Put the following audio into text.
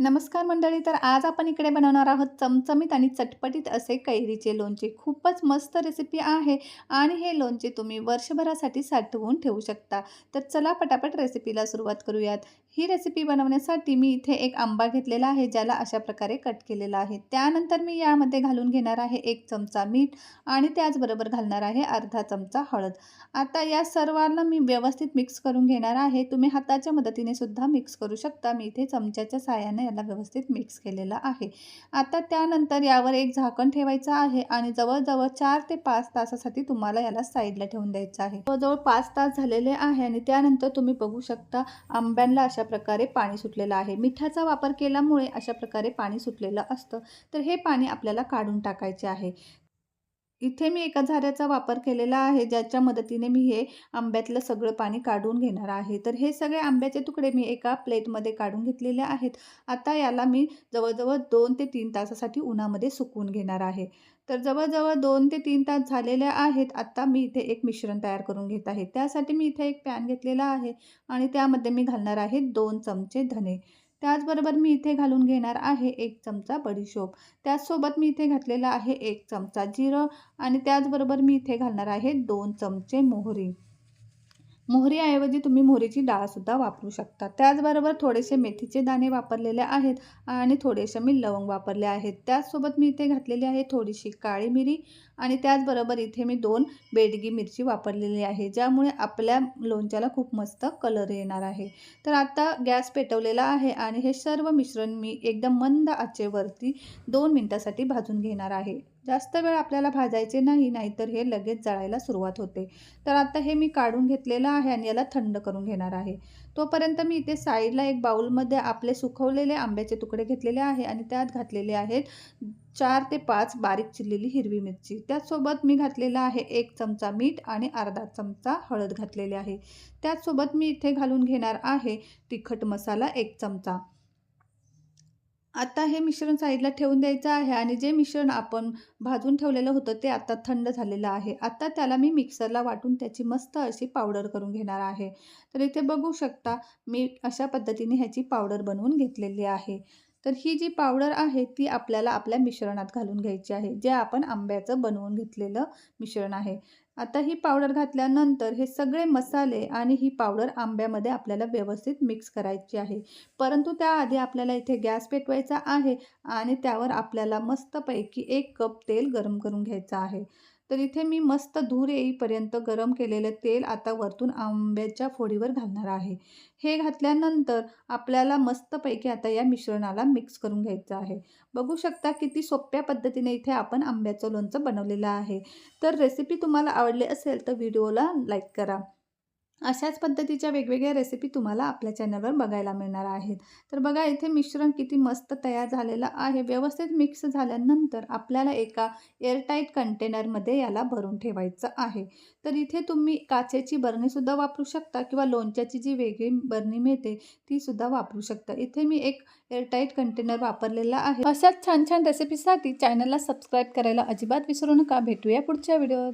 नमस्कार मंडळी तर आज आपण इकडे बनवणार आहोत चमचमीत आणि चटपटीत असे कैरीचे लोणचे. खूपच मस्त रेसिपी आहे आणि हे लोणचे तुम्ही वर्षभरासाठी साठवून ठेवू शकता. तर चला पटापट रेसिपीला सुरुवात करूयात. ही रेसिपी बनवण्यासाठी मी इथे एक आंबा घेतलेला आहे ज्याला अशा प्रकारे कट केलेला आहे. त्यानंतर मी यामध्ये घालून घेणार आहे एक चमचा मीठ आणि त्याचबरोबर घालणार आहे अर्धा चमचा हळद. आता या सर्वांना मी व्यवस्थित मिक्स करून घेणार आहे. तुम्ही हाताच्या मदतीने सुद्धा मिक्स करू शकता. मी इथे चमच्याच्या साह्याने याला व्यवस्थित मिक्स केलेला आहे. आता त्यानंतर यावर एक झाकण ठेवायचं आहे आणि जवळजवळ चार ते पाच तासासाठी तुम्हाला याला साईडला ठेवून द्यायचं आहे. जवळजवळ पाच तास झालेले आहे आणि त्यानंतर तुम्ही बघू शकता आंब्यांना अशा प्रकारे पाणी सुटलेलं आहे. मिठाचा वापर केल्यामुळे अशा प्रकारे पाणी सुटलेलं असतं. तर हे पाणी आपल्याला काढून टाकायचे आहे. इथे मी एका झाऱ्याचा वापर केलेला आहे ज्याच्या मदतीने मी हे आंब्यातलं सगळं पाणी काढून घेणार आहे. तर हे सगळे आंब्याचे तुकडे मी एका प्लेटमध्ये काढून घेतलेले आहेत. आता याला मी जवळजवळ दोन ते तीन तासासाठी उन्हामध्ये सुकवून घेणार आहे. तर जवळजवळ दोन ते तीन तास झालेले आहेत. आत्ता मी इथे एक मिश्रण तयार करून घेत आहे. त्यासाठी मी इथे एक पॅन घेतलेला आहे आणि त्यामध्ये मी घालणार आहे दोन चमचे धने. त्याचबरोबर मी इथे घालून घेणार आहे एक चमचा बडीशोप. त्याचसोबत मी इथे घातलेला आहे एक चमचा जिरं आणि त्याचबरोबर मी इथे घालणार आहे दोन चमचे मोहरी. मोहरीऐवजी तुम्ही मोहरीची डाळसुद्धा वापरू शकता. त्याचबरोबर थोडेसे मेथीचे दाणे वापरलेले आहेत आणि थोडेसे मी लवंग वापरले आहेत. त्याचसोबत मी इथे घातलेली आहे थोडीशी काळी मिरी आणि त्याचबरोबर इथे मी दोन बेडगी मिरची वापरलेली आहे ज्यामुळे आपल्या लोणच्याला खूप मस्त कलर येणार आहे. तर आता गॅस पेटवलेला आहे आणि हे सर्व मिश्रण मी एकदम मंद आचेवरती दोन मिनटासाठी भाजून घेणार आहे. जास्त वेळ आपल्याला भाजायचे नाही नाहीतर हे लगेच जळायला सुरुवात होते. तर आता हे मी काढून घेतलेलं आहे आणि याला थंड करून घेणार आहे. तोपर्यंत मी इथे साईडला एक बाऊलमध्ये आपले सुकवलेले आंब्याचे तुकडे घेतलेले आहे आणि त्यात घातलेले आहेत चार ते पाच बारीक चिरलेली हिरवी मिरची. त्याचसोबत मी घातलेला आहे एक चमचा मीठ आणि अर्धा चमचा हळद घातलेले आहे. त्याचसोबत मी इथे घालून घेणार आहे तिखट मसाला एक चमचा. आता हे मिश्रण साईडला ठेवून द्यायचं आहे आणि जे मिश्रण आपण भाजून ठेवलेलं होतं ते आता थंड झालेलं आहे. आता त्याला मी मिक्सरला वाटून त्याची मस्त अशी पावडर करून घेणार आहे. तर इथे बघू शकता मी अशा पद्धतीने ह्याची पावडर बनवून घेतलेली आहे. तर ही जी पावडर आहे ती आपल्याला आपल्या मिश्रणात घालून घ्यायची आहे. जे आपण आंब्याचं बनवून घेतलेलं मिश्रण आहे. आता ही पावडर घातल्यानंतर हे सगळे मसाले आणि ही पावडर आंब्यामध्ये आपल्याला व्यवस्थित मिक्स करायची आहे. परंतु त्याआधी आपल्याला इथे गॅस पेटवायचा आहे आणि त्यावर आपल्याला मस्तपैकी एक कप तेल गरम करून घ्यायचं आहे. तर इथे मी मस्त धूर येईपर्यंत गरम केलेलं तेल आता वरतून आंब्याच्या फोडीवर घालणार आहे. हे घातल्यानंतर आपल्याला मस्तपैकी आता या मिश्रणाला मिक्स करून घ्यायचं आहे. बघू शकता किती सोप्या पद्धतीने इथे आपण आंब्याचं लोणचं बनवलेलं आहे. तर रेसिपी तुम्हाला आवडले असेल तर व्हिडिओला लाईक करा. अशाच पद्धतीच्या वेगवेगळ्या रेसिपी तुम्हाला आपल्या चॅनलवर बघायला मिळणार आहेत. तर बघा इथे मिश्रण किती मस्त तयार झालेलं आहे. व्यवस्थित मिक्स झाल्यानंतर आपल्याला एका एअरटाईट कंटेनरमध्ये याला भरून ठेवायचं आहे. तर इथे तुम्ही काचेची बरणीसुद्धा वापरू शकता किंवा लोणच्याची जी वेगळी बरणी मिळते तीसुद्धा वापरू शकता. इथे मी एक एअरटाईट कंटेनर वापरलेला आहे. अशाच छान छान रेसिपीसाठी चॅनलला सबस्क्राईब करायला अजिबात विसरू नका. भेटूया पुढच्या व्हिडिओत.